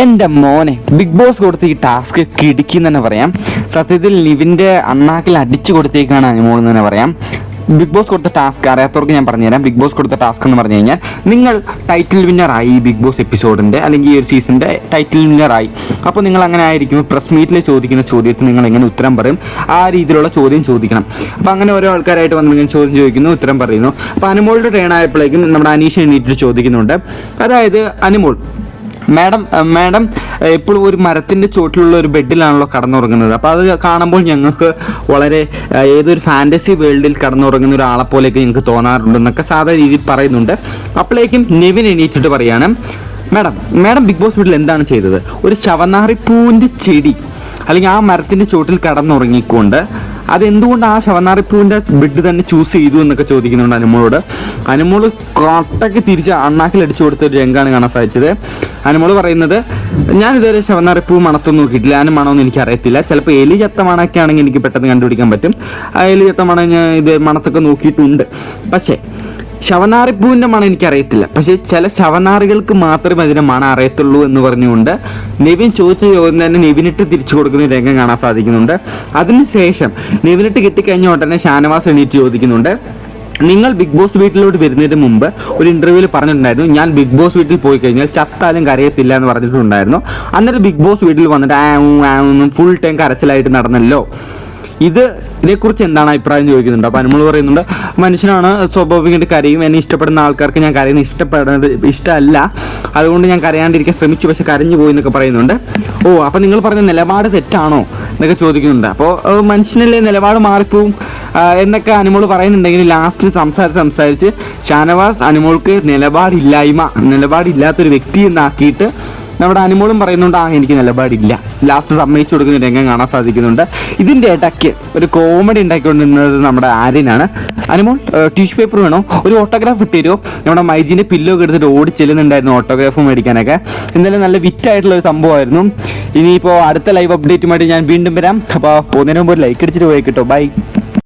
എന്റെ മോനെ big boss കൊടുത്ത ഈ ടാസ്ക് കിടിക്കും തന്നെ പറയാം. സത്യത്തിൽ നിവിന്റെ അണ്ണാക്കിൽ അടിച്ചു കൊടുത്തേക്കാണ് അനുമോൾ എന്ന് തന്നെ പറയാം. ബിഗ് ബോസ് കൊടുത്ത ടാസ്ക് അറിയാത്തവർക്ക് ഞാൻ പറഞ്ഞുതരാം. ബിഗ് ബോസ് കൊടുത്ത ടാസ്ക് എന്ന് പറഞ്ഞു കഴിഞ്ഞാൽ നിങ്ങൾ ടൈറ്റിൽ വിന്നറായി ബിഗ് ബോസ് എപ്പിസോഡിന്റെ അല്ലെങ്കിൽ ഈ ഒരു സീസണിന്റെ ടൈറ്റിൽ വിന്നറായി അപ്പോൾ നിങ്ങൾ അങ്ങനെ ആയിരിക്കും പ്രസ് മീറ്റിൽ ചോദിക്കുന്ന ചോദ്യത്തിന് നിങ്ങൾ എങ്ങനെ ഉത്തരം പറയും. ആ രീതിയിലുള്ള ചോദ്യം ചോദിക്കണം. അപ്പോൾ അങ്ങനെ ഓരോ ആൾക്കാരായിട്ട് വന്ന് ഇങ്ങനെ ചോദ്യം ചോദിക്കുന്നു ഉത്തരം പറയുന്നു. അപ്പോൾ അനുമോളുടെ ട്രെയിൻ ആയപ്പോഴേക്കും നമ്മുടെ അനീഷ് എണീറ്റ് ചോദിക്കുന്നുണ്ട്. അതായത് അനുമോൾ മാഡം മാഡം എപ്പോഴും ഒരു മരത്തിന്റെ ചുവട്ടിലുള്ള ഒരു ബെഡിലാണല്ലോ കടന്നുറങ്ങുന്നത്. അപ്പോൾ അത് കാണുമ്പോൾ ഞങ്ങൾക്ക് വളരെ ഏതൊരു ഫാന്റസി വേൾഡിൽ കടന്നുറങ്ങുന്ന ഒരാളെ പോലെയൊക്കെ ഞങ്ങൾക്ക് തോന്നാറുണ്ടെന്നൊക്കെ സാധാരണ രീതിയിൽ പറയുന്നുണ്ട്. അപ്പോഴേക്കും നെവിൻ എണീറ്റിട്ട് പറയാണ് മാഡം മാഡം ബിഗ് ബോസ് വീട്ടിൽ എന്താണ് ചെയ്തത്? ഒരു ശവനാറിപ്പൂവിന്റെ ചെടി. അല്ലെങ്കിൽ ആ മരത്തിന്റെ ചുവട്ടിൽ കടന്നുറങ്ങിക്കൊണ്ട് അതെന്തുകൊണ്ട് ആ ശവനാറിപ്പൂവിന്റെ ബിഡ് തന്നെ ചൂസ് ചെയ്തു എന്നൊക്കെ ചോദിക്കുന്നുണ്ട് അനുമോളോട്. അനുമോൾ കോട്ടയ്ക്ക് തിരിച്ച് അണ്ണാക്കിൽ അടിച്ചു കൊടുത്ത ഒരു രംഗമാണ് കാണാൻ സാധിച്ചത്. അനുമോൾ പറയുന്നത് ഞാൻ ഇതുവരെ ശവനാറിപ്പൂ മണത്തൊന്നും നോക്കിയിട്ടില്ല. അതിന് മണമൊന്നും എനിക്ക് അറിയത്തില്ല. ചിലപ്പോൾ എലി ചത്ത ആണെങ്കിൽ എനിക്ക് പെട്ടെന്ന് കണ്ടുപിടിക്കാൻ പറ്റും. ആ എലി ചത്ത മണം ഞാൻ ഇത് മണത്തൊക്കെ നോക്കിയിട്ടുണ്ട്. പക്ഷേ ശവനാറിപ്പൂവിന്റെ മണം എനിക്കറിയത്തില്ല. പക്ഷേ ചില ശവനാറികൾക്ക് മാത്രമേ അതിന്റെ മണം അറിയത്തുള്ളൂ എന്ന് പറഞ്ഞുകൊണ്ട് നെവിൻ ചോദിച്ച ചോദ്യം തന്നെ നെവിനിട്ട് തിരിച്ചു കൊടുക്കുന്ന രംഗം കാണാൻ സാധിക്കുന്നുണ്ട്. അതിനുശേഷം നെവിനിട്ട് കിട്ടിക്കഴിഞ്ഞ ഉടനെ ഷാനവാസ് എണീറ്റ് ചോദിക്കുന്നുണ്ട്. നിങ്ങൾ ബിഗ് ബോസ് വീട്ടിലോട്ട് വരുന്നതിന് മുമ്പ് ഒരു ഇന്റർവ്യൂവിൽ പറഞ്ഞിട്ടുണ്ടായിരുന്നു. ഞാൻ ബിഗ് ബോസ് വീട്ടിൽ പോയി കഴിഞ്ഞാൽ ചത്താലും കരയത്തില്ല എന്ന് പറഞ്ഞിട്ടുണ്ടായിരുന്നു. അന്നേരം ബിഗ് ബോസ് വീട്ടിൽ വന്നിട്ട് ആ ഫുൾ ടൈം കരച്ചിലായിട്ട് നടന്നല്ലോ. ഇത് ഇതിനെക്കുറിച്ച് എന്താണ് അഭിപ്രായം ചോദിക്കുന്നുണ്ട്. അപ്പോൾ അനുമൾ പറയുന്നുണ്ട് മനുഷ്യനാണ് സ്വാഭാവികമായിട്ട് കരയും എന്നെ ഇഷ്ടപ്പെടുന്ന ആൾക്കാർക്ക് ഞാൻ കരയുന്ന ഇഷ്ടപ്പെടുന്നത് ഇഷ്ടമല്ല. അതുകൊണ്ട് ഞാൻ കരയാണ്ടിരിക്കാൻ ശ്രമിച്ചു പക്ഷെ കരഞ്ഞു പോയി എന്നൊക്കെ പറയുന്നുണ്ട്. ഓ അപ്പോൾ നിങ്ങൾ പറഞ്ഞ നിലപാട് തെറ്റാണോ എന്നൊക്കെ ചോദിക്കുന്നുണ്ട്. അപ്പോൾ മനുഷ്യനല്ലേ നിലപാട് മാറിപ്പോവും? എന്നൊക്കെ അനുമോൾ പറയുന്നുണ്ടെങ്കിൽ ലാസ്റ്റ് സംസാരിച്ച് സംസാരിച്ച് ഷാനവാസ് അനുമോൾക്ക് നിലപാടില്ലായ്മ നിലപാടില്ലാത്തൊരു വ്യക്തി എന്നാക്കിയിട്ട് നമ്മുടെ അനുമോളും പറയുന്നുണ്ട് ആ എനിക്ക് നിലപാടില്ല. ലാസ്റ്റ് സമ്മതിച്ചു കൊടുക്കുന്ന രംഗം കാണാൻ സാധിക്കുന്നുണ്ട്. ഇതിന്റെ ഇടയ്ക്ക് ഒരു കോമഡി ഉണ്ടാക്കിക്കൊണ്ടിരുന്നത് നമ്മുടെ ആര്യനാണ്. അനുമോൾ ടിഷ്യൂ പേപ്പർ വേണോ? ഒരു ഓട്ടോഗ്രാഫ് ഇട്ട് തരുമോ നമ്മുടെ മൈജീന്റെ പില്ലോ ഒക്കെ എടുത്തിട്ട് ഓടി ചെല്ലുന്നുണ്ടായിരുന്നു ഓട്ടോഗ്രാഫ് മേടിക്കാനൊക്കെ. എന്തായാലും നല്ല വിറ്റായിട്ടുള്ള ഒരു സംഭവമായിരുന്നു. ഇനിയിപ്പോൾ അടുത്ത ലൈവ് അപ്ഡേറ്റുമായിട്ട് ഞാൻ വീണ്ടും വരാം. അപ്പോൾ പോകുന്നതിന് മുമ്പ് ഒരു ലൈക്ക് അടിച്ചിട്ട് പോയി കിട്ടോ. ബൈ